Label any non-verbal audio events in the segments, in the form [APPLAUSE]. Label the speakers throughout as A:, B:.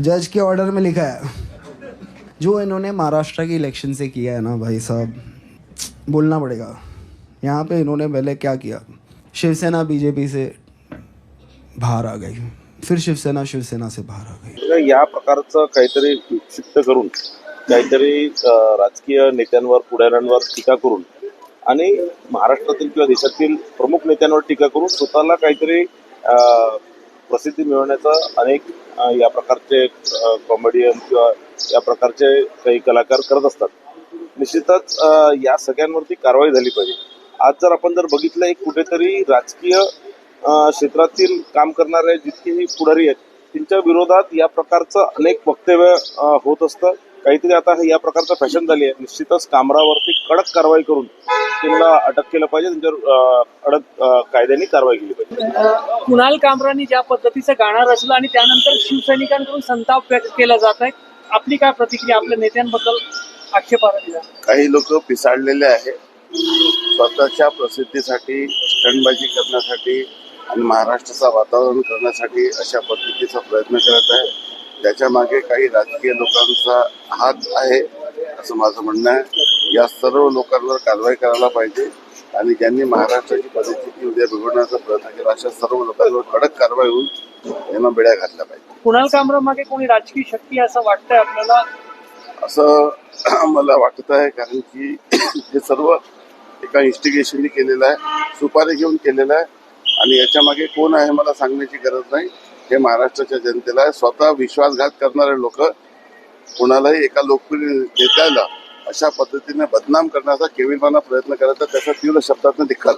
A: जज के ऑर्डर में लिखा है। जो इन्होंने महाराष्ट्र के इलेक्शन से किया है ना भाई साहब बोलना पड़ेगा। यहाँ पे इन्होंने पहले क्या किया? शिवसेना बीजेपी से बाहर आ गई। फिर शिवसेना शिवसेना से बाहर आ गई।
B: या प्रकारचं काहीतरी विक्षिप्त करून काहीतरी राजकीय नेत्यांवर पुढाऱ्यांवर टीका करून आणि महाराष्ट्रातील किंवा देशातील प्रमुख नेत्यांवर टीका करून स्वतःला काहीतरी प्रसिद्धी मिळवण्याचा अनेक या प्रकारचे कॉमेडियन किंवा या प्रकारचे काही कलाकार करत असतात. निश्चितच या सगळ्यांवरती कारवाई झाली पाहिजे. आज जर आपण जर बघितलं एक कुठेतरी राजकीय क्षेत्रातील काम करणारे जितकेही पुढारी आहेत त्यांच्या विरोधात या प्रकारचं अनेक वक्तव्य होत असतं. काहीतरी आता हे या प्रकारचं फॅशन झाली आहे. निश्चितच कामरावरती कडक कारवाई करून त्यांना अटक केलं पाहिजे. त्यांच्यावर अडक कायद्याने कारवाई केली पाहिजे.
C: कुणाल कामरानी ज्या पद्धतीचं गाणं रचलं आणि त्यानंतर शिवसैनिकांकडून संताप व्यक्त केला जात आहे आपली काय प्रतिक्रिया आपल्या नेत्यांबद्दल आक्षेपार्ह दिला
D: काही लोक पिसाळलेले आहे स्वतःच्या प्रसिद्धीसाठी स्टंटबाजी करण्यासाठी आणि महाराष्ट्राचं वातावरण करण्यासाठी अशा पद्धतीचा प्रयत्न करत आहे त्याच्यामागे काही राजकीय लोकांचा हात आहे असं माझं म्हणणं आहे. या सर्व लोकांवर कारवाई करायला पाहिजे आणि ज्यांनी महाराष्ट्राची परिस्थिती उद्या बिघडण्याचा प्रयत्न केला अशा सर्व लोकांवर कडक कारवाई होऊन यांना बेड्या घातल्या पाहिजे.
C: कुणाल कामरा मागे कोणी राजकीय शक्ती असं वाटतंय आपल्याला?
D: असं [CLEARS THROAT] मला वाटत आहे कारण की [CLEARS THROAT] हे सर्व एका इन्स्टिगेशननी केलेलं आहे सुपारी घेऊन केलेलं आहे. आणि याच्या मागे कोण आहे मला सांगण्याची गरज नाही. हे महाराष्ट्राच्या जनतेला स्वतः विश्वासघात करणारे लोक कोणालाही एका लोकप्रिय नेत्याला अशा पद्धतीने बदनाम करण्याचा केविलपणा प्रयत्न करायचा त्याचा तीव्र शब्दातून निकाल.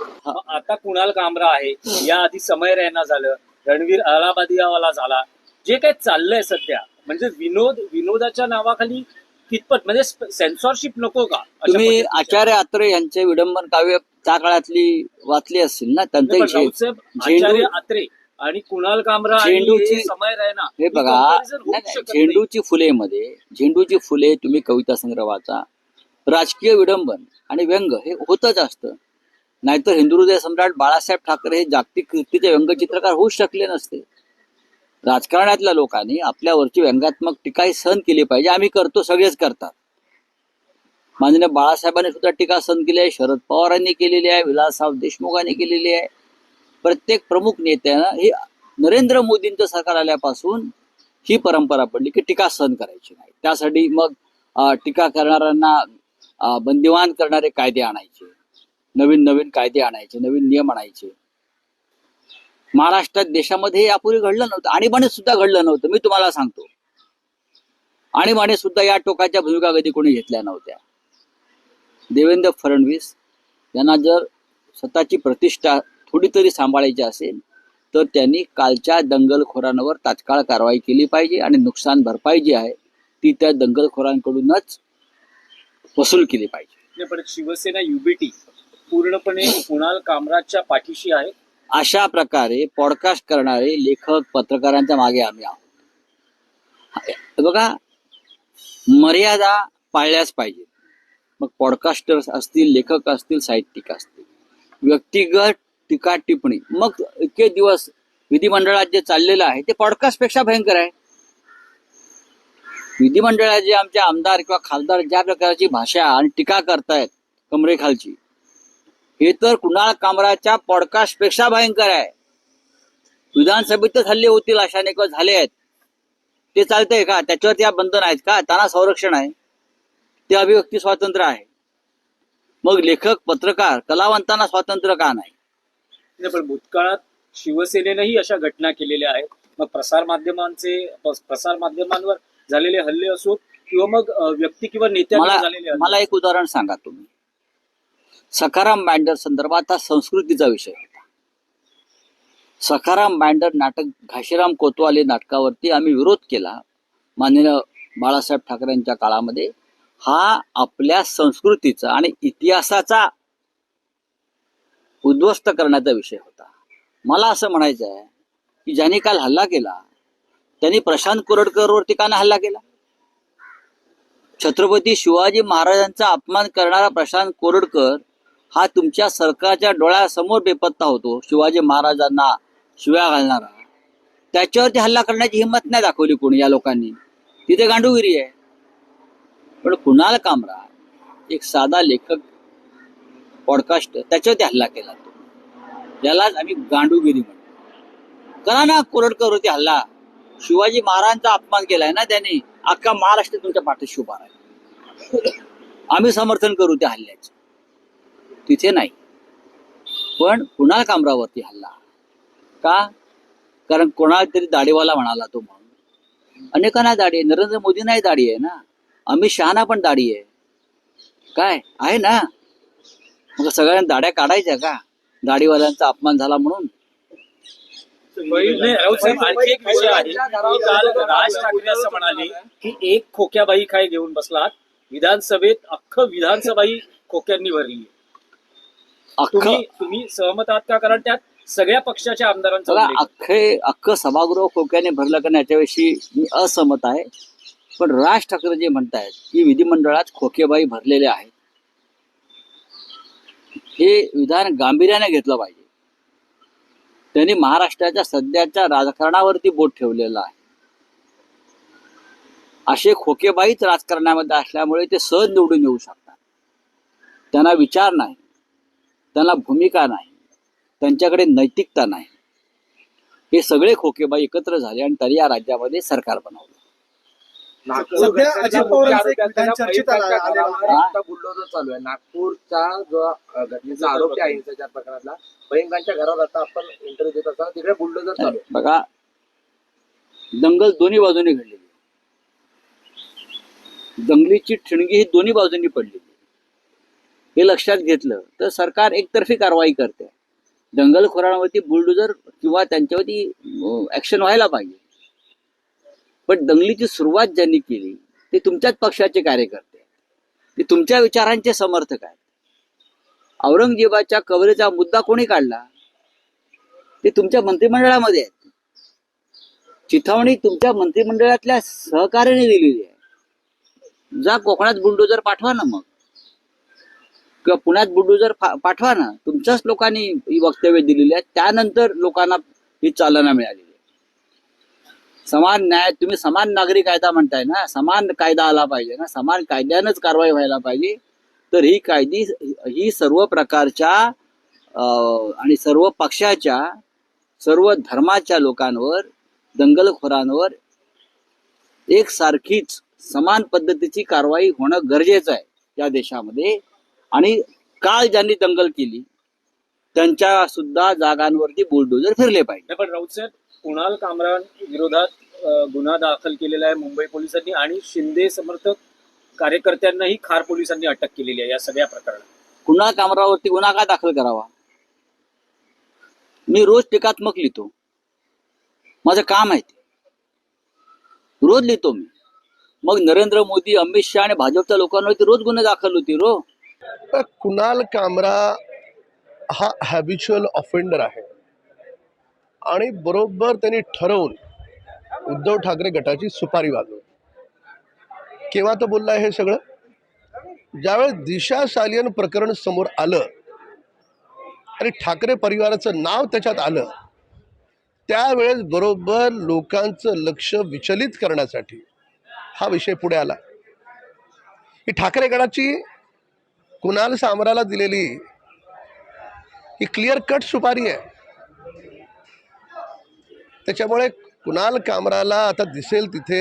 E: आता कुणाल कामरा आहे या आधी समय रैना झालं रणवीर अलाहाबादियावाला झाला. जे काही चाललंय सध्या म्हणजे विनोद विनोदाच्या नावाखाली कितपत म्हणजे सेन्सॉरशिप नको का?
F: तुम्ही? आचार्य आत्रे यांचे विडंबन काव्य त्या काळातली वाचली असतील ना
E: नाही, पण
F: त्यांचा
E: रावसाहेब
F: झेंडू
E: आचार्य आत्रे आणि कुणाल कामरा
F: झेंडूची-
E: समय रैना
F: हे बघा. झेंडूची फुले मध्ये झेंडूची फुले तुम्ही कविता संग्रह वाचा राजकीय विडंबन आणि व्यंग हे होतच असतं. नाहीतर हिंदुहृदय सम्राट बाळासाहेब ठाकरे हे जागतिक कीर्तीचे व्यंगचित्रकार होऊच शकले नसते. राजकारणातल्या लोकांनी आपल्यावरची व्यंगात्मक टीका ही सहन केली पाहिजे. आम्ही करतो सगळेच करतात. माननीय बाळासाहेबांनी सुद्धा टीका सहन केली आहे. शरद पवारांनी केलेली आहे विलासराव देशमुखांनी केलेली आहे. प्रत्येक प्रमुख नेत्यानं हे नरेंद्र मोदींचं सरकार आल्यापासून ही परंपरा पडली की टीका सहन करायची नाही. त्यासाठी मग टीका करणाऱ्यांना बंदिवान करणारे कायदे आणायचे. नवीन नवीन कायदे आणायचे नवीन नियम आणायचे. महाराष्ट्रात देशामध्ये हे यापूर्वी घडलं नव्हतं. आणीबाणी सुद्धा घडलं नव्हतं. मी तुम्हाला सांगतो. आणीबाणी सुद्धा या टोकाच्या भूमिका कधी कोणी घेतल्या नव्हत्या. देवेंद्र फडणवीस यांना जर स्वतःची प्रतिष्ठा थोडी तरी सांभाळायची असेल तर त्यांनी कालच्या दंगलखोरांवर तात्काळ कारवाई केली पाहिजे आणि नुकसान भरपाई जी आहे ती त्या दंगलखोरांकडूनच वसूल केली पाहिजे.
E: पण शिवसेना युबीटी पूर्णपणे कुणाल कामराजच्या पाठीशी आहे?
F: अशा प्रकारे पॉडकास्ट करणारे लेखक पत्रकारांच्या मागे आम्ही आहोत. बघा मर्यादा पाळल्याच पाहिजे. मग पॉडकास्टर्स असतील लेखक असतील साहित्यिक असतील व्यक्तिगत टीका टिप्पणी. मग इतके दिवस विधिमंडळात जे चाललेलं आहे ते पॉडकास्टपेक्षा भयंकर आहे. विधिमंडळात जे आमचे आमदार किंवा खासदार ज्या प्रकारची भाषा आणि टीका करतायत कमरेखालची हे तर कुणाल कामराच्या पॉडकास्टपेक्षा भयंकर आहे. विधानसभेतच हल्ले होतील अशाने किंवा झाले आहेत. ते चालतंय का? त्याच्यावर त्या बंधन आहेत का? त्यांना संरक्षण आहे. ते अभिव्यक्ती स्वातंत्र्य आहे. मग लेखक पत्रकार कलावंतांना स्वातंत्र्य का नाही,
E: पण भूतकाळात शिवसेनेनंही अशा घटना केलेल्या आहेत. मग प्रसार माध्यमांचे प्रसार माध्यमांवर झालेले हल्ले असो किंवा मग व्यक्ती किंवा
F: मला
E: झालेले
F: मला एक उदाहरण सांगा तुम्ही. सखाराम बँडर संदर्भात हा संस्कृतीचा विषय होता. सखाराम बँडर नाटक घाशीराम कोतवाले नाटकावरती आम्ही विरोध केला. माननीय बाळासाहेब ठाकरेंच्या काळामध्ये. हा आपल्या संस्कृतीचा आणि इतिहासाचा उद्ध्वस्त करण्याचा विषय होता. मला असं म्हणायचं आहे की ज्यांनी काल हल्ला केला त्यांनी प्रशांत कोरडकरवरती का हल्ला केला? छत्रपती शिवाजी महाराजांचा अपमान करणारा प्रशांत कोरडकर हा तुमच्या सरकारच्या डोळ्यासमोर बेपत्ता होतो शिवाजी महाराजांना शिव्या घालणारा. त्याच्यावरती हल्ला करण्याची हिंमत नाही दाखवली कोणी या लोकांनी. तिथे गांडूगिरी आहे. पण कुणाल कामरा एक साधा लेखक पॉडकास्ट त्याच्यावरती हल्ला केला तो. यालाच आम्ही गांडूगिरी म्हणतो. करा ना कोरडकरवरती हल्ला. शिवाजी महाराजांचा अपमान केलाय ना त्यांनी अख्खा महाराष्ट्र तुमच्या पाठीशी उभा राहील. आम्ही समर्थन करू त्या हल्ल्याचं. तिथे नाही. पण कुणाल कामरावरती हल्ला? का? कारण कोणाला तरी दाढीवाला म्हणाला तो म्हणून. अनेकांना दाढी आहे. नरेंद्र मोदींनाही दाढी आहे ना. अमित शहाना पण दाढी आहे. काय? आहे ना. मग सगळ्यांना दाढ्या काढायच्या का? दाढीवाल्यांचा अपमान झाला म्हणून?
E: नाही, राऊत साहेब आणखी एक विषय आहे. की काल राज ठाकरे असं म्हणाले की एक खोक्याबाई काय घेऊन बसलात विधानसभेत अख्खं विधानसभाही खोक्यांनी भरली
F: अख्खं?
E: तुम्ही तुम्ही सहमत आहात का? कारण त्यात सगळ्या पक्षाच्या आमदारांचा.
F: अख्खे अख्खं सभागृह खोक्याने भरलं का याच्याविषयी मी असहमत आहे. पण राज ठाकरे जे म्हणतायत की विधिमंडळात खोकेबाई भरलेले आहेत. हे विधान गांभीर्याने घेतलं पाहिजे. त्यांनी महाराष्ट्राच्या सध्याच्या राजकारणावरती बोट ठेवलेलं आहे. असे खोकेबाईच राजकारणामध्ये असल्यामुळे ते सहज निवडून येऊ शकतात. त्यांना विचार नाही. त्यांना भूमिका नाही. त्यांच्याकडे नैतिकता नाही. हे सगळे खोकेबाई एकत्र झाले आणि तरी या राज्यामध्ये सरकार बनवलं.
G: सध्या अजित पवारांचं एक विधान चर्चेत आलं- आलेलं आहे.
H: बुलडोजर चालू आहे. नागपूरचा जो घटनेचा आरोपी आहे हिंसाचार प्रकरणातला भयंकांच्या घरावर आता आपण इंटरव्ह्यू देत असताना तिकडे बुलडोजर चालू आहे.
F: बघा दंगल दोन्ही बाजूने घडलेली दंगलीची ठिणगी ही दोन्ही बाजूंनी पडलेली हे लक्षात घेतलं तर सरकार एकतर्फी कारवाई करते. दंगलखोरांवरती बुलडोजर किंवा त्यांच्यावरती ऍक्शन व्हायला पाहिजे. पण दंगलीची सुरुवात ज्यांनी केली ते तुमच्याच पक्षाचे कार्यकर्ते. ते तुमच्या विचारांचे समर्थक आहेत. औरंगजेबाच्या कवरेचा मुद्दा कोणी काढला? ते तुमच्या मंत्रिमंडळामध्ये आहेत. चिथावणी तुमच्या मंत्रिमंडळातल्या सहकार्याने दिलेली आहे. जा कोकणात बुलडोजर पाठवा ना मग. किंवा पुण्यात बुलडोजर पाठवा ना. तुमच्याच लोकांनी ही वक्तव्य दिलेली आहेत त्यानंतर लोकांना ही चालना मिळाली. समान न्याय तुम्ही समान नागरी कायदा म्हणताय ना समान कायदा आला पाहिजे ना समान कायद्यानंच कारवाई व्हायला पाहिजे. तर ही कायदी ही सर्व प्रकारच्या अं, आणि सर्व पक्षाच्या सर्व धर्माच्या लोकांवर दंगलखोरांवर एकसारखीच समान पद्धतीची कारवाई होणं गरजेचं आहे या देशामध्ये. आणि काल ज्यांनी दंगल केली त्यांच्या सुद्धा जागांवरती बुलडोजर फिरले पाहिजे.
E: पण राऊत साहेब कुणाल कामरान विरोधात गुन्हा दाखल केलेला आहे मुंबई पोलिसांनी आणि शिंदे समर्थक कार्यकर्त्यांनाही खार पोलिसांनी अटक केलेली आहे या सगळ्या प्रकरणात.
F: कुणा कामरावरती गुन्हा का दाखल करावा? मी रोज टीकात्मक लिहितो. माझं काम आहे ते. रोज लिहितो मी. मग नरेंद्र मोदी अमित शहा आणि भाजपच्या लोकांवरती रोज गुन्हे दाखल होती रो
G: तर कुणाल कामरा हा हॅबिच्युअल ऑफेंडर आहे. आणि बरोबर त्यांनी ठरवून उद्धव ठाकरे गटाची सुपारी वाजवली. केव्हा तर बोलला हे सगळं? ज्यावेळेस दिशा सालियन प्रकरण समोर आलं आणि ठाकरे परिवाराचं नाव त्याच्यात आलं त्यावेळेस बरोबर लोकांचं लक्ष विचलित करण्यासाठी हा विषय पुढे आला. ही ठाकरे गटाची कुणाल सामराला दिलेली ही क्लिअर कट सुपारी आहे. त्याच्यामुळे कुणाल कामराला आता दिसेल तिथे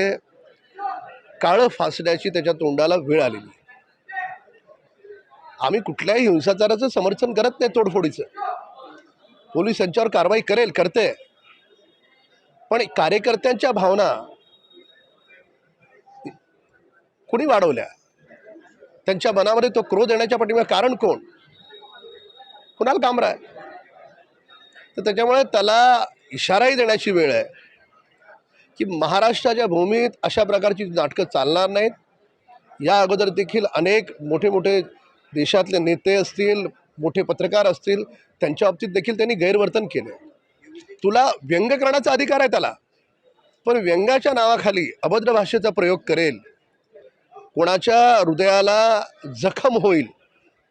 G: काळं फासण्याची त्याच्या तोंडाला वेळ आलेली. आम्ही कुठल्याही हिंसाचाराचं समर्थन करत नाही तोडफोडीचं. पोलीस यांच्यावर कारवाई करेल करते. पण कार्यकर्त्यांच्या भावना कुणी वाढवल्या? त्यांच्या मनामध्ये तो क्रोध येण्याच्या पाठीमागे कारण कोण? कुणाल कामरा आहे तर त्याच्यामुळे त्याला इशाराही देण्याची वेळ आहे. की महाराष्ट्राच्या भूमीत अशा प्रकारची नाटकं चालणार नाहीत. या अगोदर देखील अनेक मोठे मोठे देशातले नेते असतील मोठे पत्रकार असतील त्यांच्या बाबतीत देखील त्यांनी गैरवर्तन केलं. तुला व्यंग करण्याचा अधिकार आहे त्याला. पण व्यंगाच्या नावाखाली अभद्र भाषेचा प्रयोग करेल. कोणाच्या हृदयाला जखम होईल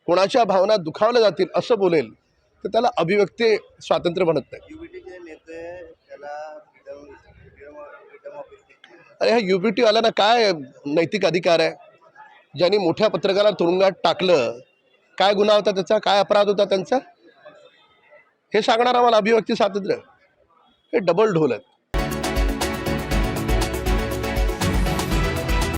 G: कोणाच्या भावना दुखावल्या जातील असं बोलेल. तर त्याला अभिव्यक्ती स्वातंत्र्य म्हणत नाही. अरे ह्या यू पी ना काय नैतिक अधिकार आहे? ज्यांनी मोठ्या पत्रकाला तुरुंगात टाकलं काय गुन्हा होता त्याचा? काय अपराध होता त्यांचा? हे सांगणार आम्हाला अभिव्यक्ती स्वातंत्र्य. हे डबल ढोल आहेत.